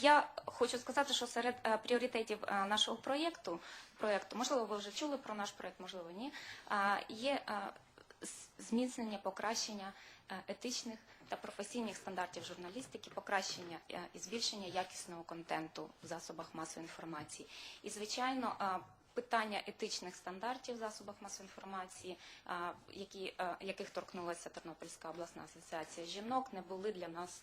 Я хочу сказати, що серед е, пріоритетів е, нашого проєкту, проєкту, можливо, ви вже чули про наш проєкт, можливо, ні, є е, зміцнення, покращення етичних та професійних стандартів журналістики, покращення і збільшення якісного контенту в засобах масової інформації. І, звичайно, питання етичних стандартів в засобах масової інформації, які, яких торкнулася Тернопільська обласна асоціація жінок, не були для нас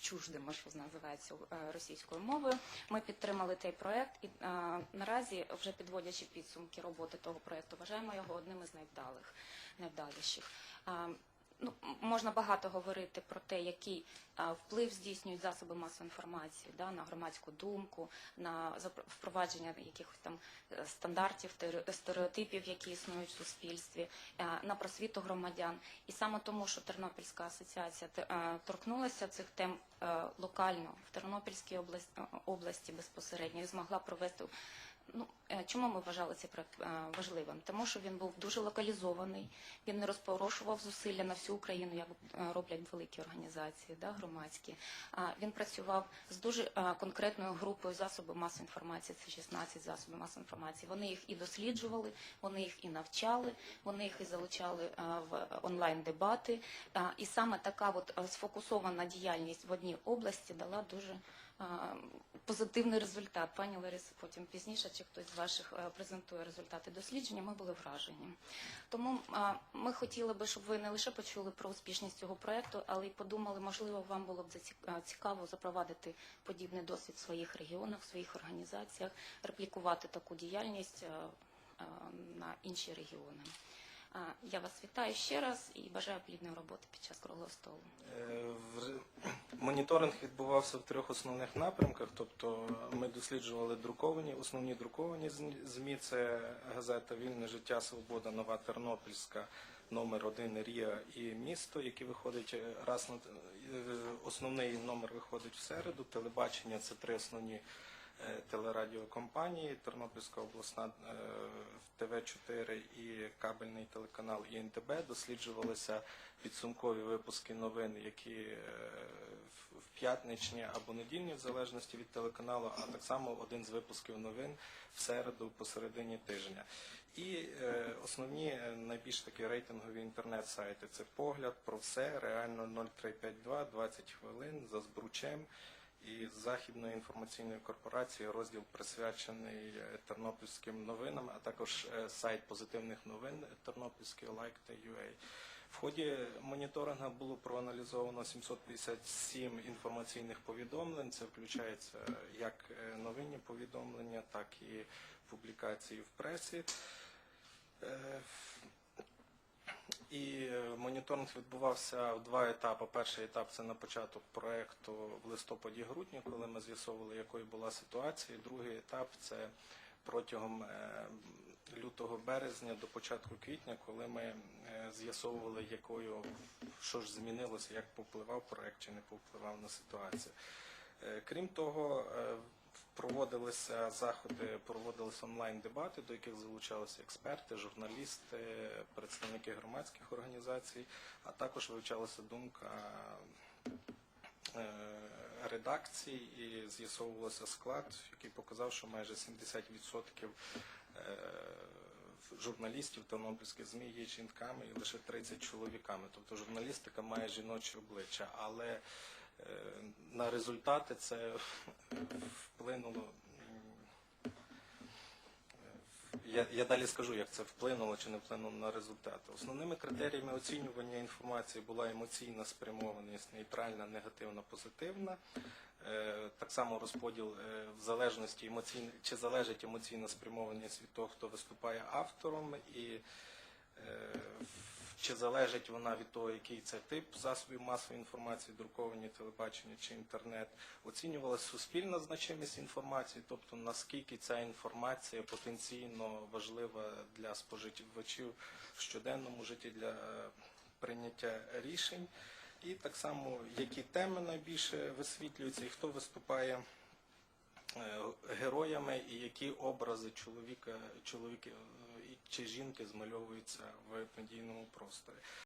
чуждими, що називається е, російською мовою. Ми підтримали цей проект і е, наразі, вже підводячи підсумки роботи того проекту, вважаємо його одним із найвдалих, найвдаліших. Ну, можна багато говорити про те, який вплив здійснюють засоби масової інформації да, на громадську думку, на впровадження якихось там е, стандартів, тере- стереотипів, які існують в суспільстві, е, на просвіту громадян. І саме тому, що Тернопільська асоціація е, торкнулася цих тем локально в Тернопільській області безпосередньо і змогла провести. Ну, е, чому ми вважали цей проект е, важливим? Тому що він був дуже локалізований, він не розпорошував зусилля на всю Україну, як е, роблять великі організації, да, громадські. Він працював з дуже конкретною групою засобів масової інформації, це 16 засобів масової інформації. Вони їх і досліджували, вони їх і навчали, вони їх і залучали в онлайн-дебати. Е, І саме така от сфокусована діяльність в одній області дала дуже позитивний результат. Пані Лариса, потім пізніше, чи хтось з ваших е, презентує результати дослідження, ми були вражені. Тому ми хотіли би, щоб ви не лише почули про успішність цього проекту, але й подумали, можливо, вам було б цікаво запровадити подібний досвід в своїх регіонах, в своїх організаціях, реплікувати таку діяльність е, е, на інші регіони. Я вас вітаю ще раз і бажаю плідної роботи під час круглого столу. Е, Моніторинг відбувався в трьох основних напрямках. Тобто ми досліджували друковані, основні друковані ЗМІ. Це газета Вільне життя, Свобода, Нова Тернопільська, номер один Рія і місто, які виходить е, раз на е, основний номер виходить в середу. Телебачення це три основні е, телерадіокомпанії, Тернопільська обласна е, ТВ4 і кабельний телеканал ІНТБ. Досліджувалися підсумкові випуски новин, які е, в- п'ятничні або недільні, в залежності від телеканалу, а так само один з випусків новин в середу посередині тижня. І е, основні е, найбільш такі рейтингові інтернет-сайти це погляд про все, реально 0352, 20 хвилин за збручем. І західної інформаційної корпорації розділ присвячений е, тернопільським новинам, а також е, сайт позитивних новин Тернопільський Like.ua. В ході моніторингу було проаналізовано 757 інформаційних повідомлень. Це включається як е, новинні повідомлення, так і публікації в пресі. І е, моніторинг відбувався в два етапи. Перший етап це на початок проекту в листопаді-грудні, коли ми з'ясовували, якою була ситуація. Другий етап це протягом е, лютого березня до початку квітня, коли ми е, з'ясовували, якою що ж змінилося, як повпливав проект чи не повпливав на ситуацію. Крім того, проводилися заходи, проводилися онлайн-дебати, до яких залучалися експерти, журналісти, представники громадських організацій, а також вивчалася думка е, редакцій і з'ясовувався склад, який показав, що майже 70% е, журналістів тернопільських ЗМІ є жінками і лише 30 чоловіками. Тобто журналістика має жіноче обличчя, але е, на результати це вплинуло. Я, я далі скажу, як це вплинуло чи не вплинуло на результати. Основними критеріями оцінювання інформації була емоційна спрямованість, нейтральна, негативна, позитивна. Е, Так само розподіл е, в залежності емоційна, чи залежить емоційна спрямованість від того, хто виступає автором, і чи залежить вона від того, який це тип засобів масової інформації, друковані, телебачення чи інтернет. Оцінювалася суспільна значимість інформації, тобто наскільки ця інформація потенційно важлива для споживачів в щоденному житті для е, прийняття рішень. І так само, які теми найбільше висвітлюються, і хто виступає е, героями, і які образи чоловіка, чоловіки е, і- чи жінки змальовуються в медійному просторі.